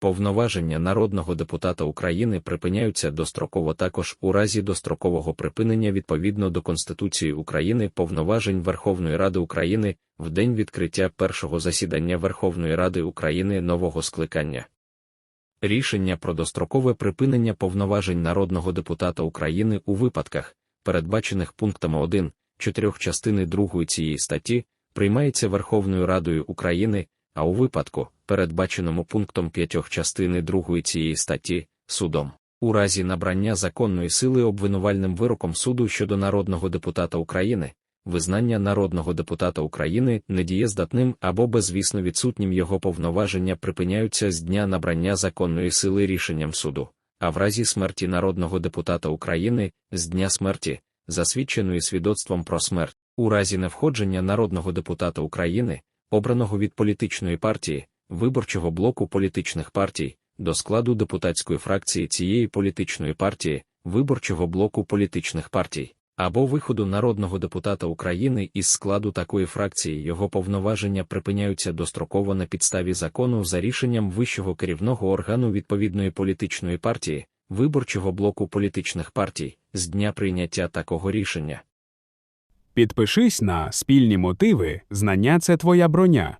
Повноваження народного депутата України припиняються достроково також у разі дострокового припинення відповідно до Конституції України повноважень Верховної Ради України в день відкриття першого засідання Верховної Ради України нового скликання. Рішення про дострокове припинення повноважень народного депутата України у випадках, передбачених пунктами 1, 4 частини 2 цієї статті, приймається Верховною Радою України, а у випадку, передбаченому пунктом 5 частини 2 цієї статті, судом. У разі набрання законної сили обвинувальним вироком суду щодо народного депутата України, визнання народного депутата України недієздатним або безвісно відсутнім його повноваження припиняються з дня набрання законної сили рішенням суду, а в разі смерті народного депутата України з дня смерті, засвідченої свідоцтвом про смерть, у разі невходження народного депутата України, обраного від політичної партії, виборчого блоку політичних партій, до складу депутатської фракції цієї політичної партії, виборчого блоку політичних партій, або виходу народного депутата України із складу такої фракції його повноваження припиняються достроково на підставі закону за рішенням вищого керівного органу відповідної політичної партії, виборчого блоку політичних партій, з дня прийняття такого рішення. Підпишись на спільні мотиви, знання це твоя броня.